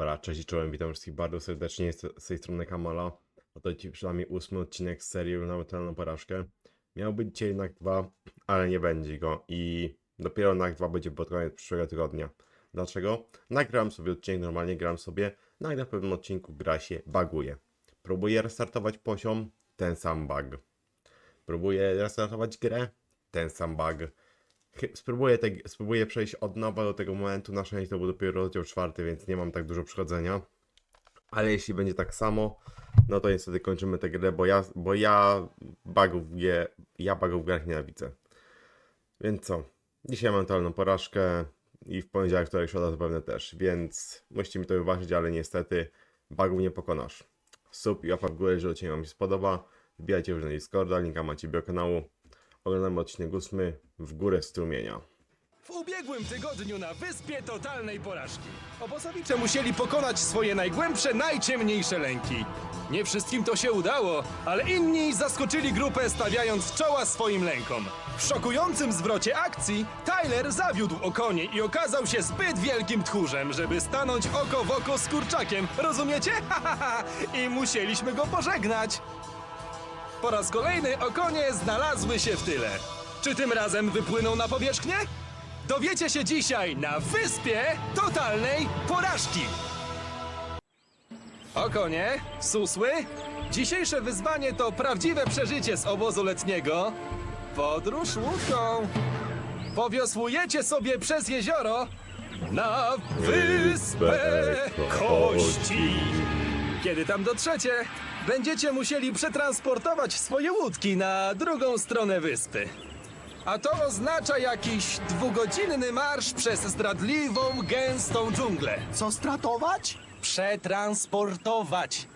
Dobra, cześć i czołem, witam wszystkich bardzo serdecznie z, tej strony Kamala. Oto ci przynajmniej ósmy odcinek z serii na mentalną porażkę. Miał być dzisiaj NAK 2, ale nie będzie go i dopiero NAK 2 będzie pod koniec przyszłego tygodnia. Dlaczego? Nagrałem sobie odcinek, normalnie gram sobie, nagle w pewnym odcinku gra się buguje. Próbuję restartować poziom, ten sam bug. Próbuję restartować grę, ten sam bug. Spróbuję, te, spróbuję przejść od nowa do tego momentu. Na szczęście to był dopiero rozdział czwarty, więc nie mam tak dużo przychodzenia. Ale jeśli będzie tak samo, no to niestety kończymy tę grę, bo ja, bo ja bugów, je, ja bugów w grach nienawidzę. Więc co? Dzisiaj mam totalną porażkę i w poniedziałek, wtorek, środa zapewne też, więc musicie mi to wybaczyć, ale niestety bugów nie pokonasz. Sub i łapa w górę, jeżeli odcinek Wam się spodoba. Wbijajcie już na Discorda, linka macie w kanału. Oglądamy odcinek ósmy w górę strumienia. W ubiegłym tygodniu na wyspie totalnej porażki obozowicze musieli pokonać swoje najgłębsze, najciemniejsze lęki. Nie wszystkim to się udało, ale inni zaskoczyli grupę stawiając czoła swoim lękom. W szokującym zwrocie akcji Tyler zawiódł o konie i okazał się zbyt wielkim tchórzem, żeby stanąć oko w oko z kurczakiem. Rozumiecie? I musieliśmy go pożegnać. Po raz kolejny okonie znalazły się w tyle. Czy tym razem wypłyną na powierzchnię? Dowiecie się dzisiaj na wyspie totalnej porażki. Okonie, susły, dzisiejsze wyzwanie to prawdziwe przeżycie z obozu letniego. Podróż łódką. Powiosłujecie sobie przez jezioro na wyspę kości. Kiedy tam dotrzecie, będziecie musieli przetransportować swoje łódki na drugą stronę wyspy. A to oznacza jakiś dwugodzinny marsz przez zdradliwą, gęstą dżunglę. Co stratować? Przetransportować.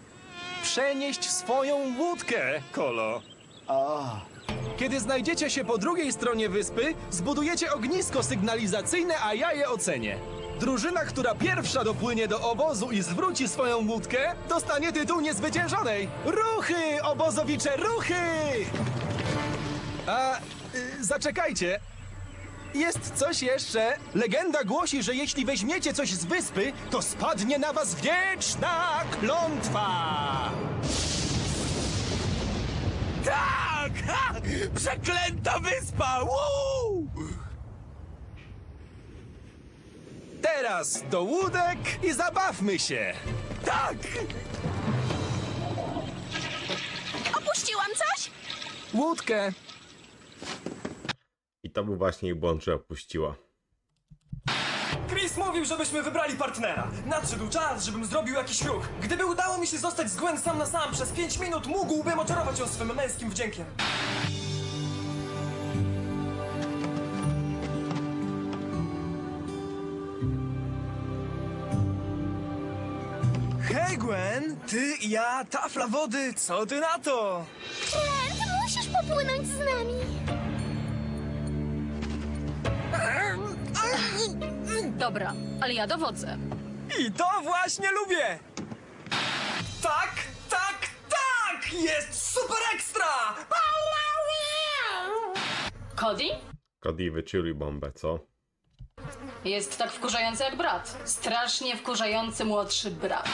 Przenieść swoją łódkę, Kolo. A, Kiedy znajdziecie się po drugiej stronie wyspy, zbudujecie ognisko sygnalizacyjne, a ja je ocenię. Drużyna, która pierwsza dopłynie do obozu i zwróci swoją łódkę, dostanie tytuł niezwyciężonej. Ruchy, obozowicze, ruchy! A, y, zaczekajcie. Jest coś jeszcze. Legenda głosi, że jeśli weźmiecie coś z wyspy, to spadnie na was wieczna klątwa. Tak! Ha! Przeklęta wyspa! Woo! Teraz do łódek i zabawmy się! Tak! Opuściłam coś? Łódkę! I to był właśnie jej błąd, że opuściła. Chris mówił, żebyśmy wybrali partnera. Nadszedł czas, żebym zrobił jakiś ruch. Gdyby udało mi się zostać z Gwen sam na sam przez 5 minut, mógłbym oczarować ją swym męskim wdziękiem. Gwen, ty, ja, tafla wody, co ty na to? Trent, musisz popłynąć z nami. Dobra, ale ja dowodzę. I to właśnie lubię! Tak, tak, tak! Jest super ekstra! Cody? Cody wyczuli bombę, co? Jest tak wkurzający jak brat. Strasznie wkurzający młodszy brat.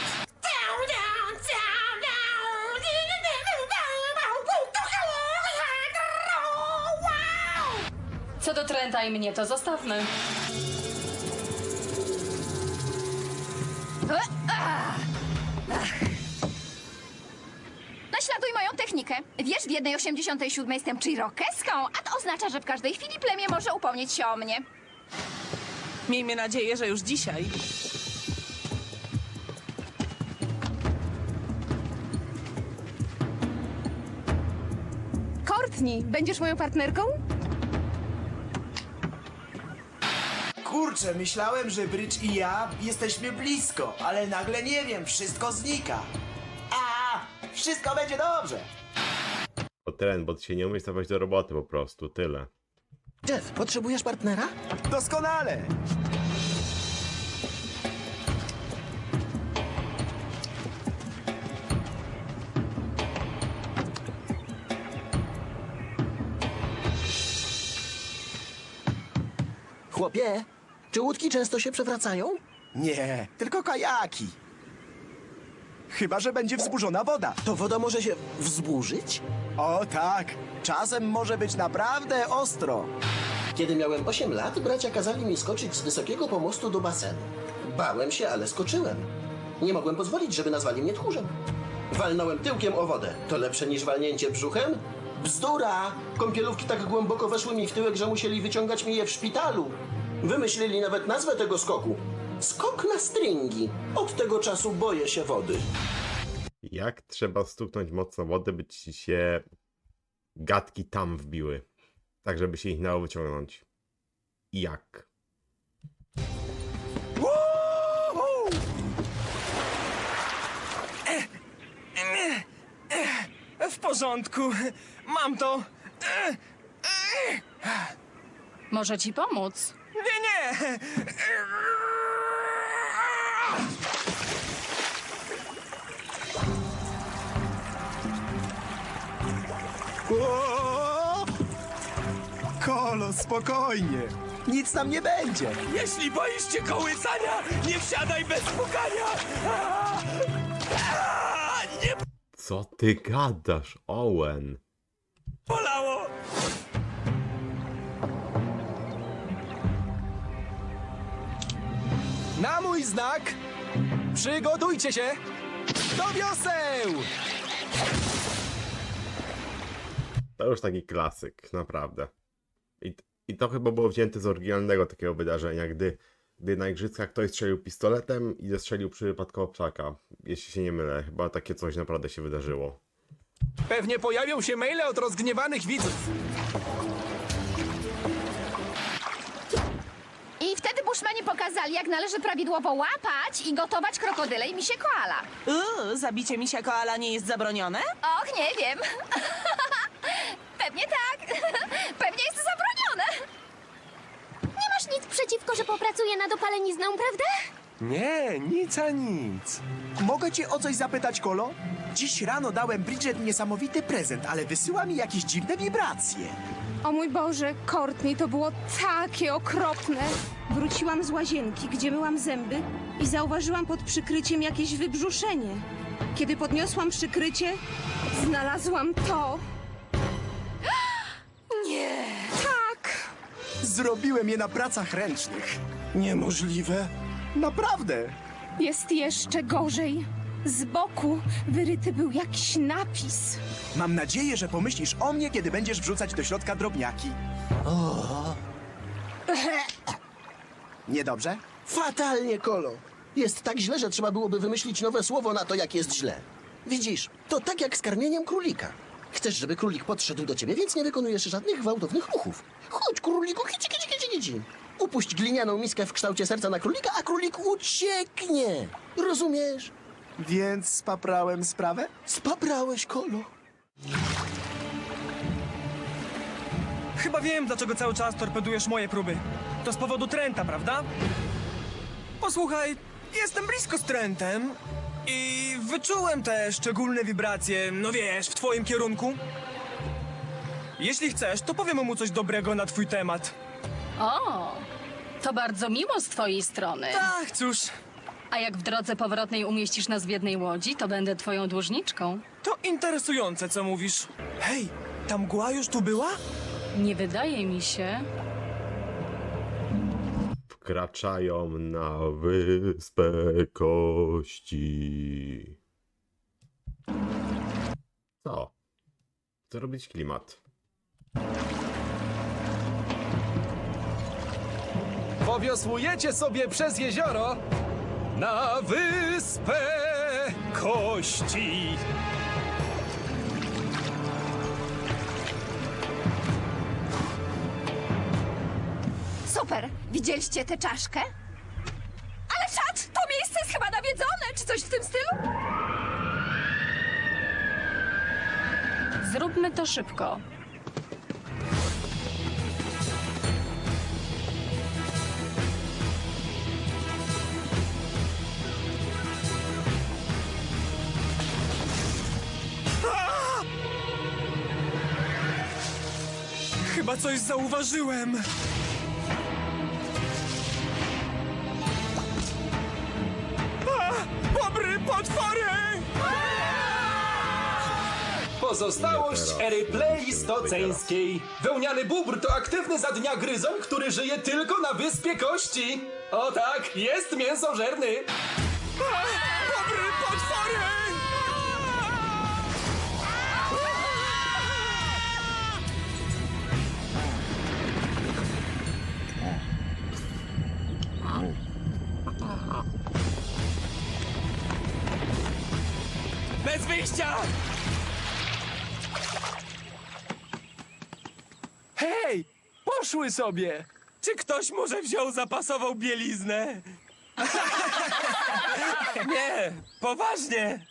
I mnie, to zostawmy. Naśladuj moją technikę. Wiesz, w 1,87 jestem Chirokeską, a to oznacza, że w każdej chwili plemię może upomnieć się o mnie. Miejmy nadzieję, że już dzisiaj. Courtney, będziesz moją partnerką? Kurczę, myślałem, że Bridge i ja jesteśmy blisko, ale nagle nie wiem, wszystko znika. A, wszystko będzie dobrze. To tren, bo ty się nie umiesz stawiać do roboty po prostu, tyle. Jeff, potrzebujesz partnera? Doskonale. Chłopie, czy łódki często się przewracają? Nie, tylko kajaki. Chyba, że będzie wzburzona woda. To woda może się wzburzyć? O tak, czasem może być naprawdę ostro. Kiedy miałem 8 lat, bracia kazali mi skoczyć z wysokiego pomostu do basenu. Bałem się, ale skoczyłem. Nie mogłem pozwolić, żeby nazwali mnie tchórzem. Walnąłem tyłkiem o wodę. To lepsze niż walnięcie brzuchem? Bzdura! Kąpielówki tak głęboko weszły mi w tyłek, że musieli wyciągać mi je w szpitalu. Wymyślili nawet nazwę tego skoku. Skok na stringi. Od tego czasu boję się wody. Jak trzeba stuknąć mocno wodę, by ci się gadki tam wbiły? Tak, żeby się ich dało wyciągnąć. I jak? W porządku. Mam to. Może ci pomóc? Nie, nie! O! Kolo, spokojnie. Nic tam nie będzie. Jeśli boisz się kołysania, nie wsiadaj bez pukania! A! A! Nie Co ty gadasz, Owen? bolało! Na mój znak! Przygotujcie się! Do wioseł! To już taki klasyk, naprawdę. I, I to chyba było wzięte z oryginalnego takiego wydarzenia, gdy, gdy na igrzyskach ktoś strzelił pistoletem i zestrzelił przypadkowo pszaka. Jeśli się nie mylę, chyba takie coś naprawdę się wydarzyło. Pewnie pojawią się maile od rozgniewanych widzów. Bushmani pokazali, jak należy prawidłowo łapać i gotować krokodyle i misie koala. Uuu, zabicie misia koala nie jest zabronione? Och, nie wiem. Pewnie tak. Pewnie jest zabronione. Nie masz nic przeciwko, że popracuję nad opalenizną, prawda? Nie, nic a nic. Mogę cię o coś zapytać, Kolo? Dziś rano dałem Bridget niesamowity prezent, ale wysyła mi jakieś dziwne wibracje. O mój Boże, Courtney, to było takie okropne. Wróciłam z łazienki, gdzie myłam zęby i zauważyłam pod przykryciem jakieś wybrzuszenie. Kiedy podniosłam przykrycie, znalazłam to. Nie. Tak. Zrobiłem je na pracach ręcznych. Niemożliwe. Naprawdę. Jest jeszcze gorzej. Z boku wyryty był jakiś napis. Mam nadzieję, że pomyślisz o mnie, kiedy będziesz wrzucać do środka drobniaki. Niedobrze? Fatalnie, Kolo. Jest tak źle, że trzeba byłoby wymyślić nowe słowo na to, jak jest źle. Widzisz, to tak jak z karmieniem królika. Chcesz, żeby królik podszedł do ciebie, więc nie wykonujesz żadnych gwałtownych ruchów. Chodź, króliku, kici, kici, kici, kici. Upuść glinianą miskę w kształcie serca na królika, a królik ucieknie. Rozumiesz? Więc spaprałem sprawę? Spaprałeś, Kolo. Chyba wiem, dlaczego cały czas torpedujesz moje próby. To z powodu Trenta, prawda? Posłuchaj, jestem blisko z Trentem i wyczułem te szczególne wibracje, no wiesz, w twoim kierunku. Jeśli chcesz, to powiem mu coś dobrego na twój temat. O, to bardzo miło z twojej strony. Tak, cóż, A jak w drodze powrotnej umieścisz nas w jednej łodzi, to będę twoją dłużniczką. to interesujące, co mówisz. Hej, ta mgła już tu była? Nie wydaje mi się. Wkraczają na wyspę kości. Co? Chcę robić klimat. Powiosłujecie sobie przez jezioro na wyspę kości. Super. Widzieliście tę czaszkę? Ale czad, to miejsce jest chyba nawiedzone, czy coś w tym stylu? Zróbmy to szybko. Chyba coś zauważyłem! A! Bobry potwory! Pozostałość ery pleistoceńskiej. Wełniany bóbr to aktywny za dnia gryzon, który żyje tylko na wyspie kości. O tak, jest mięsożerny. A! Bobry potwory! Wyjścia! Hej! Poszły sobie! Czy ktoś może wziął zapasową bieliznę? Nie, poważnie!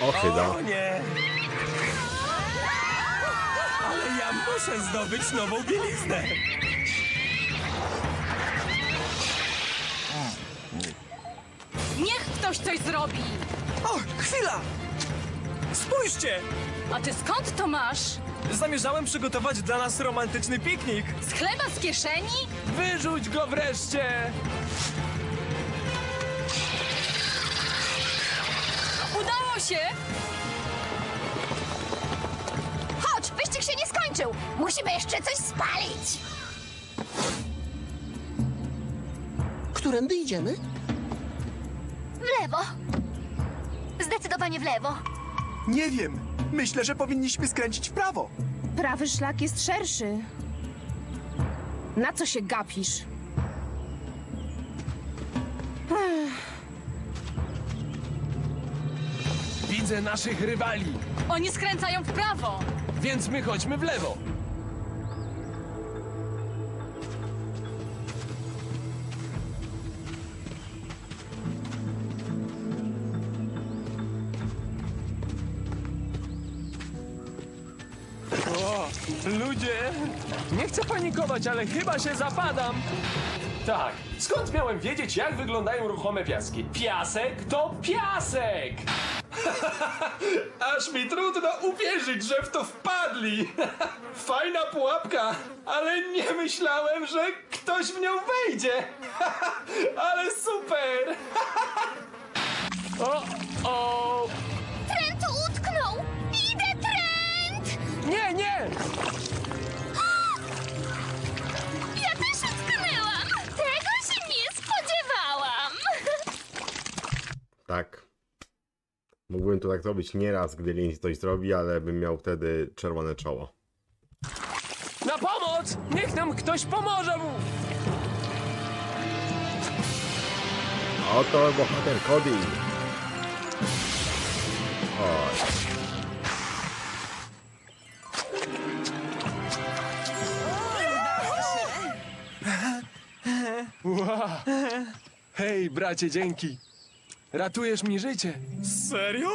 Ochyda. O nie! Ale ja muszę zdobyć nową bieliznę! Ktoś coś zrobi! O, chwila! Spójrzcie! A ty skąd to masz? Zamierzałem przygotować dla nas romantyczny piknik. Z chleba z kieszeni? Wyrzuć go wreszcie! Udało się! Chodź, wyścig się nie skończył! Musimy jeszcze coś spalić! Którędy idziemy? W lewo! Zdecydowanie w lewo. Nie wiem. Myślę, że powinniśmy skręcić w prawo. Prawy szlak jest szerszy. Na co się gapisz? Widzę naszych rywali, Oni skręcają w prawo! więc my chodźmy w lewo. Panikować, ale chyba się zapadam. Tak, skąd miałem wiedzieć, jak wyglądają ruchome piaski? Piasek to piasek! Aż mi trudno uwierzyć, że w to wpadli! Fajna pułapka, ale nie myślałem, że ktoś w nią wejdzie! ale super! o, o! Trent utknął! Idę, Trent! Nie, nie! Tak. Mógłbym to tak zrobić nieraz, gdy Lindsay coś zrobi, ale bym miał wtedy czerwone czoło. Na pomoc! Niech nam ktoś pomoże mu! Oto bohater Cody. Oj. Hej, bracie, dzięki. Ratujesz mi życie. Serio?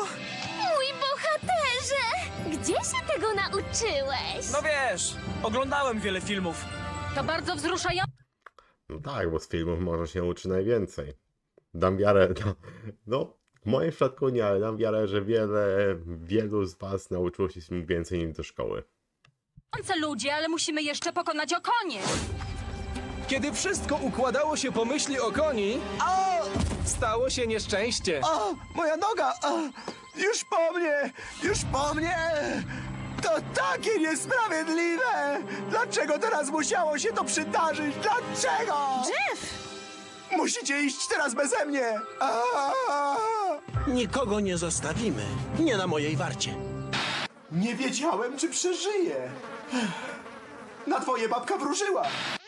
Mój bohaterze! Gdzie się tego nauczyłeś? No wiesz, oglądałem wiele filmów. To bardzo wzruszające. No tak, bo z filmów można się uczyć najwięcej. Dam wiarę, no, no w moim przypadku nie, ale dam wiarę, że wiele, wielu z was nauczyło się z filmów więcej niż do szkoły. ludzie, ale musimy jeszcze pokonać okonie. Kiedy wszystko układało się po myśli o koni, stało się nieszczęście. O, moja noga! O, już po mnie! Już po mnie! To takie niesprawiedliwe! Dlaczego teraz musiało się to przydarzyć? Dlaczego? Jeff! Musicie iść teraz beze mnie! A! Nikogo nie zostawimy. Nie na mojej warcie. Nie wiedziałem, czy przeżyję. Na twoje babka wróżyła.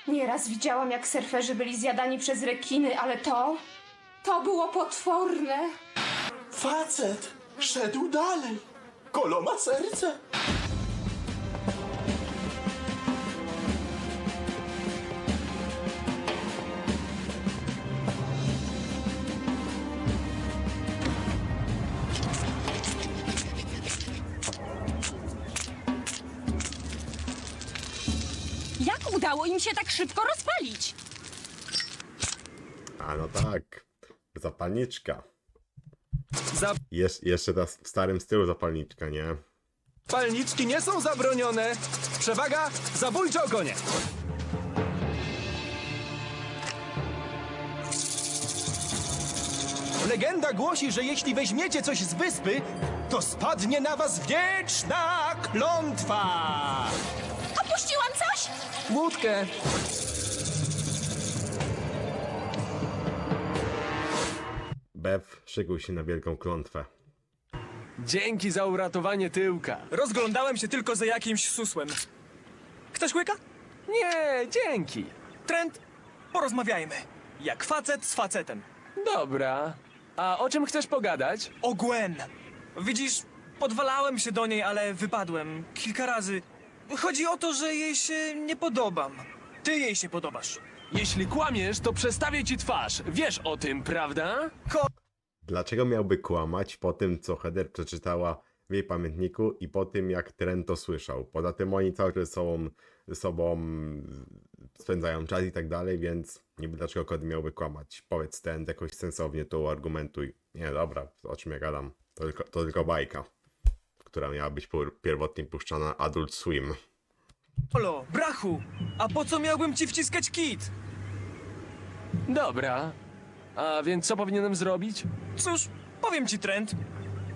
Nieraz widziałam, jak surferzy byli zjadani przez rekiny, ale to... To było potworne. Facet szedł dalej. Kolo ma serce. Jak udało im się tak szybko rozpalić? A no tak, zapalniczka. Za Jesz, jeszcze ta w starym stylu zapalniczka, nie? Palniczki nie są zabronione. Przewaga, zabójcze okonie. Legenda głosi, że jeśli weźmiecie coś z wyspy, to spadnie na was wieczna klątwa! Opuściłam coś? Łódkę. Bev, szykuj się na wielką klątwę. Dzięki za uratowanie tyłka. Rozglądałem się tylko za jakimś susłem. Chcesz łyka? Nie, dzięki. Trent, porozmawiajmy. Jak facet z facetem. Dobra. A o czym chcesz pogadać? O Gwen. Widzisz, podwalałem się do niej, ale wypadłem. Kilka razy. Chodzi o to, że jej się nie podobam. Ty jej się podobasz. Jeśli kłamiesz, to przestawię ci twarz. Wiesz o tym, prawda? Dlaczego miałby kłamać po tym, co Heather przeczytała w jej pamiętniku i po tym, jak Trent to słyszał? Poza tym oni cały czas ze sobą, sobą spędzają czas i tak dalej, więc niby dlaczego Cody miałby kłamać? Powiedz Trent jakoś sensownie to argumentuj. Nie, dobra, o czym ja gadam? To tylko, to tylko bajka, która miała być pierwotnie puszczana Adult Swim. Olo, brachu! A po co miałbym ci wciskać kit? Dobra. A więc co powinienem zrobić? Cóż, powiem ci, Trent.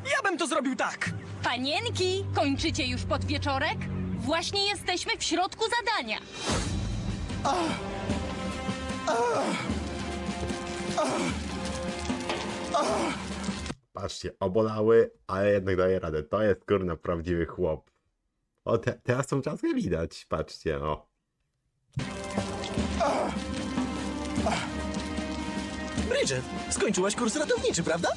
Ja bym to zrobił tak. Panienki, kończycie już podwieczorek? Właśnie jesteśmy w środku zadania. Patrzcie, obolały, ale jednak daje radę. To jest kurna prawdziwy chłop. O, te, teraz tą czaskę widać, patrzcie, o. Bridget, skończyłaś kurs ratowniczy, prawda?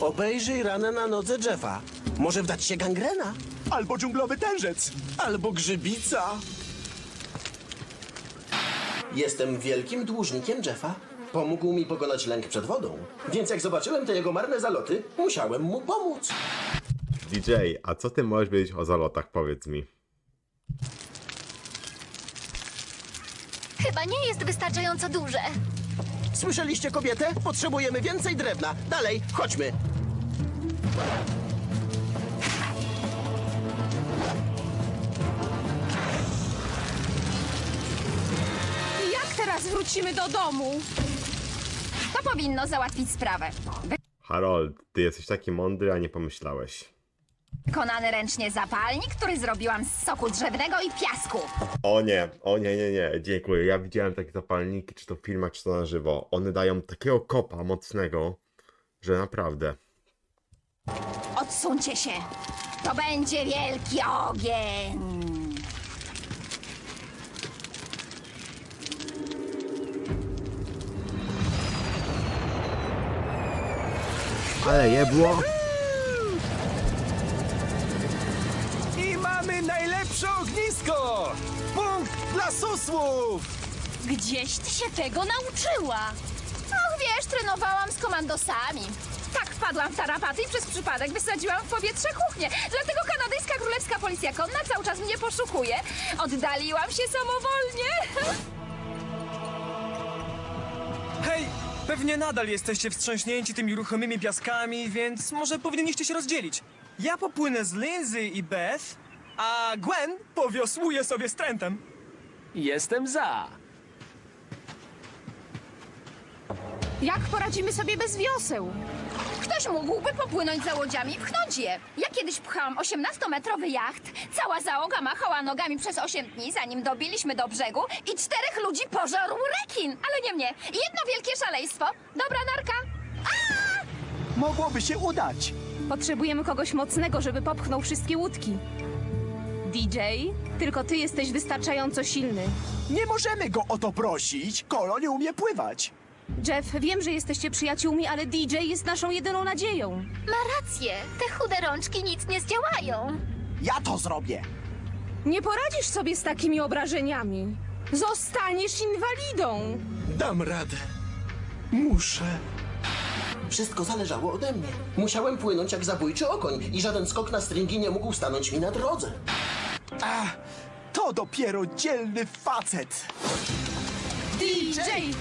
Obejrzyj ranę na nodze Jeffa. Może wdać się gangrena? Albo dżunglowy tężec. Albo grzybica. Jestem wielkim dłużnikiem Jeffa. Pomógł mi pokonać lęk przed wodą. Więc jak zobaczyłem te jego marne zaloty, musiałem mu pomóc. DJ, a co ty możesz wiedzieć o zalotach, powiedz mi. Chyba nie jest wystarczająco duże. Słyszeliście kobietę? Potrzebujemy więcej drewna. Dalej, chodźmy. Jak teraz wrócimy do domu? To powinno załatwić sprawę. Harold, ty jesteś taki mądry, a nie pomyślałeś. Wykonany ręcznie zapalnik, który zrobiłam z soku drzewnego i piasku. O nie, o nie, nie, nie, dziękuję. Ja widziałem takie zapalniki, czy to w filmach, czy to na żywo. One dają takiego kopa mocnego, że naprawdę. Odsuńcie się. To będzie wielki ogień. Ale je było. Mamy najlepsze ognisko! Punkt dla susłów! Gdzieś ty się tego nauczyła. Och, wiesz, trenowałam z komandosami. Tak wpadłam w tarapaty i przez przypadek wysadziłam w powietrze kuchnię. Dlatego kanadyjska królewska policja konna cały czas mnie poszukuje. Oddaliłam się samowolnie. Hej, pewnie nadal jesteście wstrząśnięci tymi ruchomymi piaskami, więc może powinniście się rozdzielić. Ja popłynę z Lindsay i Beth, a Gwen powiosłuje sobie z Trentem. Jestem za. Jak poradzimy sobie bez wioseł? Ktoś mógłby popłynąć za łodziami i pchnąć je. Ja kiedyś pchałam 18-metrowy jacht. Cała załoga machała nogami przez 8 dni, zanim dobiliśmy do brzegu i czterech ludzi pożarł rekin. Ale nie mnie. Jedno wielkie szaleństwo. Dobra narka. Mogłoby się udać. Potrzebujemy kogoś mocnego, żeby popchnął wszystkie łódki. DJ, tylko ty jesteś wystarczająco silny. Nie możemy go o to prosić. Kolo nie umie pływać. Jeff, wiem, że jesteście przyjaciółmi, ale DJ jest naszą jedyną nadzieją. Ma rację, te chude rączki nic nie zdziałają. Ja to zrobię. Nie poradzisz sobie z takimi obrażeniami. Zostaniesz inwalidą. Dam radę. Muszę. Wszystko zależało ode mnie. Musiałem płynąć jak zabójczy okoń i żaden skok na stringi nie mógł stanąć mi na drodze. A, to dopiero dzielny facet. DJ!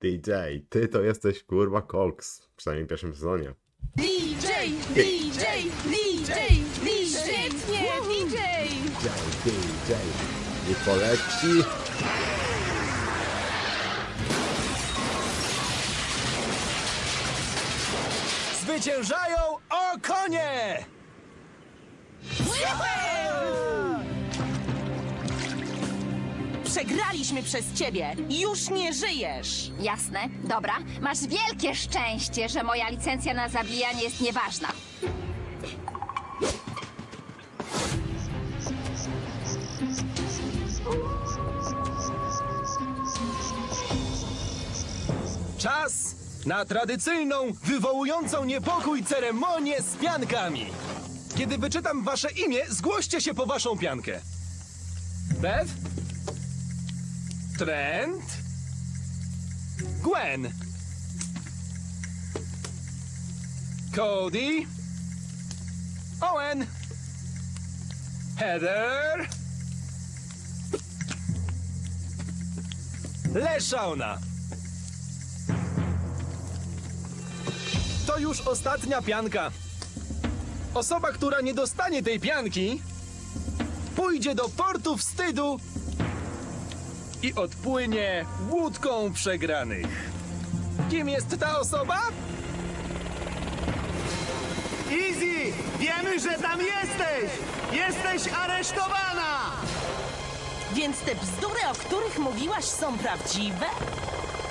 DJ, ty to jesteś kurwa Cox. Przynajmniej w pierwszym sezonie. DJ! DJ! DJ! DJ! Świetnie! DJ! DJ, DJ. Nie poleci. zwyciężają o konie! Przegraliśmy przez ciebie. Już nie żyjesz. Jasne, dobra. Masz wielkie szczęście, że moja licencja na zabijanie jest nieważna. Czas na tradycyjną, wywołującą niepokój ceremonię z piankami. Kiedy wyczytam wasze imię, zgłoście się po waszą piankę. Bev? Trent? Gwen? Cody? Owen? Heather? Leszauna! To już ostatnia pianka. Osoba, która nie dostanie tej pianki, pójdzie do portu wstydu i odpłynie łódką przegranych. Kim jest ta osoba? Easy! Wiemy, że tam jesteś! Jesteś aresztowana! Więc te bzdury, o których mówiłaś, są prawdziwe?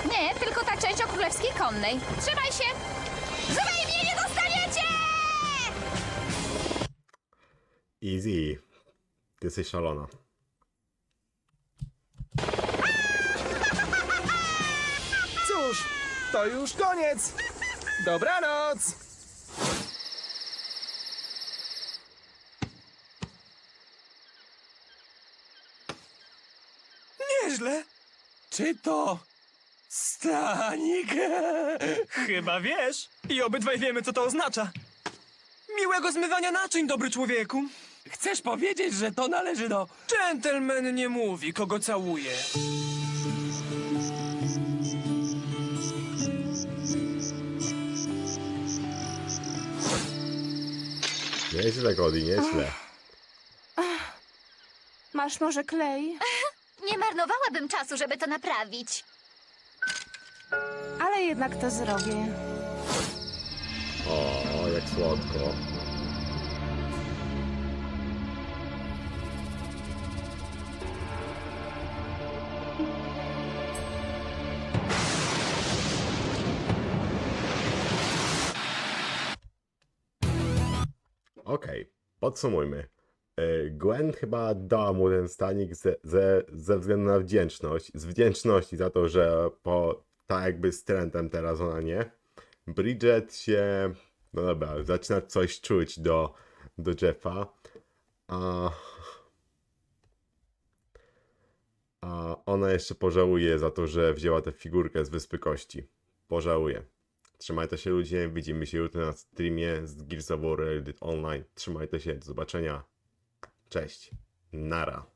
Nie, tylko ta część o królewskiej konnej. Trzymaj się! Trzymaj mnie, nie dostaniecie! Easy. Ty jesteś szalona. Cóż, to już koniec. Dobranoc! Nieźle. Czy to stanik? Chyba wiesz. I obydwaj wiemy, co to oznacza. Miłego zmywania naczyń, dobry człowieku. Chcesz powiedzieć, że to należy do... Gentleman nie mówi, kogo całuje. Nieźle, Cody, nieźle. Masz może klej? Nie marnowałabym czasu, żeby to naprawić. Ale jednak to zrobię. O, jak słodko. Okej, podsumujmy. E, Gwen chyba dała mu ten stanik ze, ze, ze względu na wdzięczność. Z wdzięczności za to, że po tak jakby z Trentem teraz ona nie. Bridget się, no dobra, zaczyna coś czuć do, do Jeffa. A, a ona jeszcze pożałuje za to, że wzięła tę figurkę z Wyspy Kości. Pożałuje. Trzymajcie się ludzie, widzimy się jutro na streamie z Gears of War Reddit Online. Trzymajcie się, do zobaczenia. Cześć. Nara.